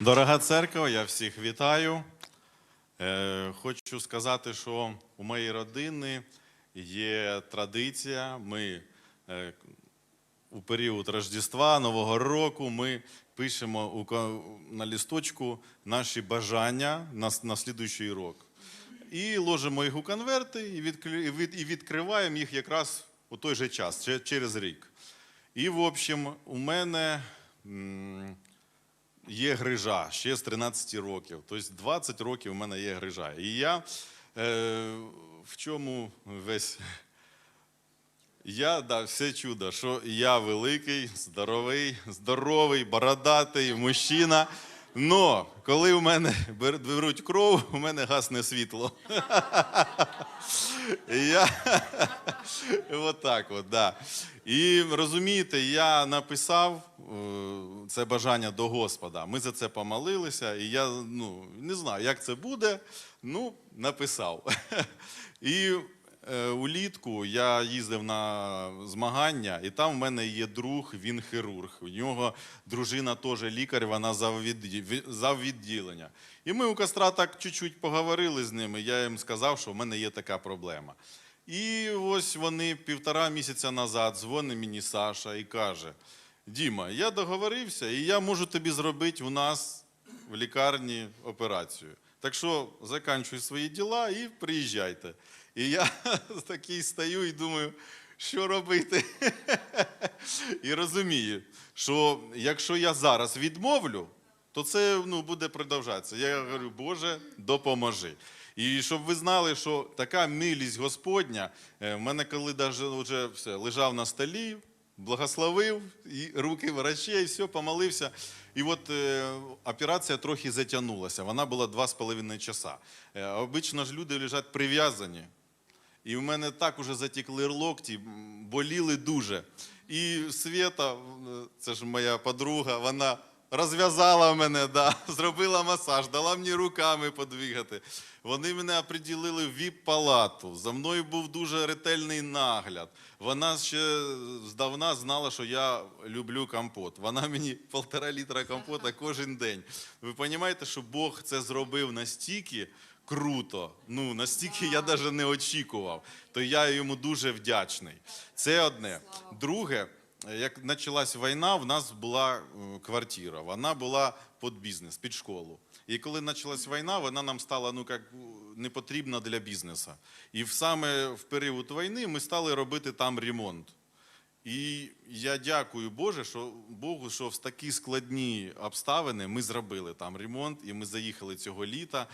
Дорога церква, я всіх вітаю. Е, Хочу сказати, що у моєї родини є традиція. Ми е, у період Рождества, Нового року ми пишемо на лісточку наші бажання на, на слідуючий рік. І ложимо їх у конверти і відкриваємо їх якраз у той же час, через рік. І, в общем, у мене. Є грижа ще з 13 років. Тобто 20 років у мене є грижа. І я е, в чому весь. Я, да, все чудо, що я великий, здоровий, здоровий, бородатий мужчина. Но коли у мене беруть кров, у мене гасне світло. Я от так от, да. І розумієте, я написав е, це бажання до Господа. Ми за це помолилися, і я ну, не знаю, як це буде. Ну, написав. І улітку я їздив на змагання, і там в мене є друг, він хірург. У нього дружина теж лікар, вона заввідді- заввідділення. І ми у костра так чуть-чуть поговорили з ними. Я їм сказав, що в мене є така проблема. І ось вони півтора місяця назад дзвонить мені Саша і каже: Діма, я договорився, і я можу тобі зробити у нас в лікарні операцію. Так що заканчуй свої діла і приїжджайте. І я такий стою і думаю, що робити? І розумію, що якщо я зараз відмовлю, то це ну, буде продовжатися. Я говорю, Боже, допоможи. І щоб ви знали, що така милість Господня, е, в мене коли даже вже все, лежав на столі, благословив, і руки врачей, все, помолився. І от е, операція трохи затягнулася. Вона була два з половиною часа. Е, обично ж люди лежать прив'язані. І в мене так уже затікли локті, боліли дуже. І Свята, це ж моя подруга, вона розв'язала мене, да, зробила масаж, дала мені руками подвигати. Вони мене оприділили в віп-палату. За мною був дуже ретельний нагляд. Вона ще здавна знала, що я люблю компот. Вона мені полтора літра компота кожен день. Ви розумієте, що Бог це зробив настільки, круто. Ну, настільки я навіть не очікував. То я йому дуже вдячний. Це одне. Друге, як почалась війна, в нас була е, квартира. Вона була під бізнес, під школу. І коли почалась війна, вона нам стала ну, як, не потрібна для бізнесу. І саме в період війни ми стали робити там ремонт. І я дякую Боже, що Богу, що в такі складні обставини ми зробили там ремонт, і ми заїхали цього літа.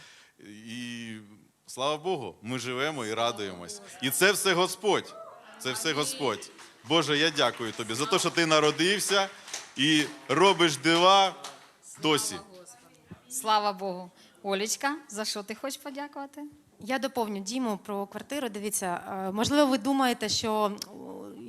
І слава Богу, ми живемо і радуємось. І це все Господь. Це все Господь. Боже, я дякую тобі за те, що ти народився і робиш дива досі. Слава Богу. Олічка, за що ти хочеш подякувати? Я доповню Діму про квартиру. Дивіться, е, можливо, ви думаєте, що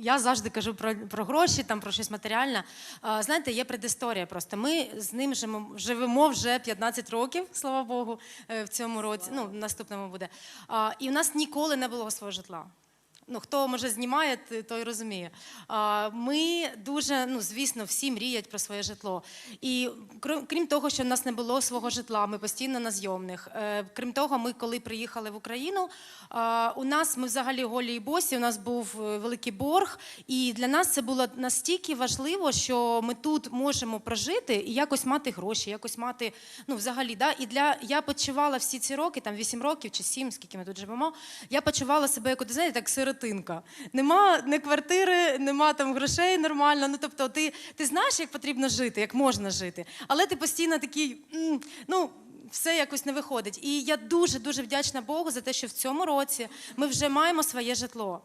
я завжди кажу про, про гроші, там про щось матеріальне. Е, Знаєте, є предісторія просто. Ми з ним живемо, вже 15 років, слава Богу, е, в цьому році. Ну, в наступному буде. І в нас ніколи не було свого житла. Ну, хто може знімає, той розуміє. Ми дуже, ну звісно, всі мріють про своє житло. І крім, того, що в нас не було свого житла, ми постійно на зйомних. Е, Крім того, ми коли приїхали в Україну, у нас ми взагалі голі і босі, у нас був е, великий борг. І для нас це було настільки важливо, що ми тут можемо прожити і якось мати гроші, якось мати, ну взагалі, да. І для я почувала всі ці роки, там 8 років чи 7, скільки ми тут живемо. Я почувала себе як, знаєте, так сиротинка. Нема не квартири, нема там грошей нормально. Ну тобто, ти, ти знаєш, як потрібно жити, як можна жити, але ти постійно такий, ну. Все якось не виходить. І я дуже дуже вдячна Богу за те, що в цьому році ми вже маємо своє житло.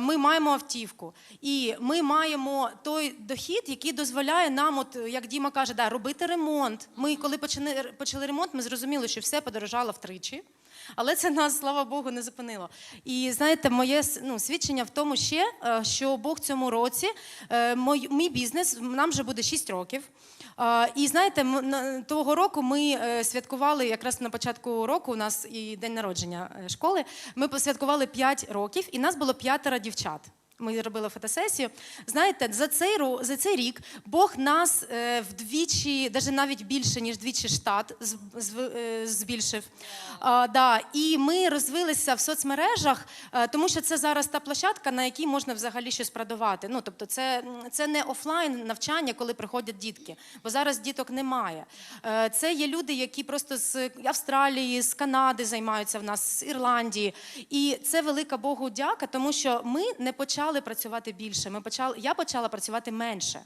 Ми маємо автівку, і ми маємо той дохід, який дозволяє нам, от як Діма каже, да, робити ремонт. Ми, коли почали, почали ремонт, ми зрозуміли, що все подорожало втричі. Але це нас, слава Богу, не зупинило. І знаєте, моє ну, свідчення в тому ще, е, що Бог цьому році, мій, мій бізнес, нам вже буде 6 років. Е, І знаєте, того року ми е, святкували якраз на початку року. У нас і день народження е, школи. Ми посвяткували 5 років, і нас було п'ятеро дівчат. Ми робили фотосесію. Знаєте, за цей за цей рік Бог нас е, вдвічі, навіть навіть більше ніж двічі штат е, збільшив. А, да, і ми розвилися в соцмережах, е, тому що це зараз та площадка, на якій можна взагалі щось продавати. Ну тобто, це, це не офлайн навчання, коли приходять дітки, бо зараз діток немає. Це є люди, які просто з Австралії, з Канади займаються в нас, з Ірландії. І це велика Богу дяка, тому що ми не почали працювати більше. Ми почали, я почала працювати менше.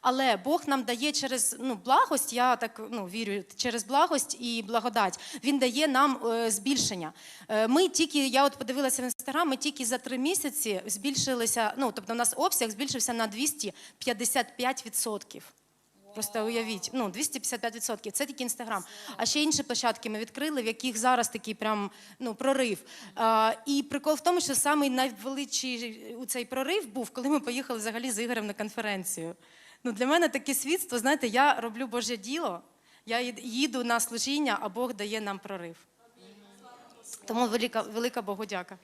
Але Бог нам дає через ну, благость, я так ну, вірю, через благость і благодать. Він дає нам е, збільшення. Е, ми тільки, я от подивилася в інстаграм, ми тільки за три місяці збільшилися. Ну, тобто, у нас обсяг збільшився на 255%. Просто уявіть, ну 255%. Це тільки інстаграм. А ще інші площадки ми відкрили, в яких зараз такий прям ну прорив. А, і прикол в тому, що самий найвеличий у цей прорив був, коли ми поїхали взагалі з Ігорем на конференцію. Ну для мене таке свідство. Знаєте, я роблю Боже діло, я їду на служіння, а Бог дає нам прорив. Тому велика, велика Богу дяка.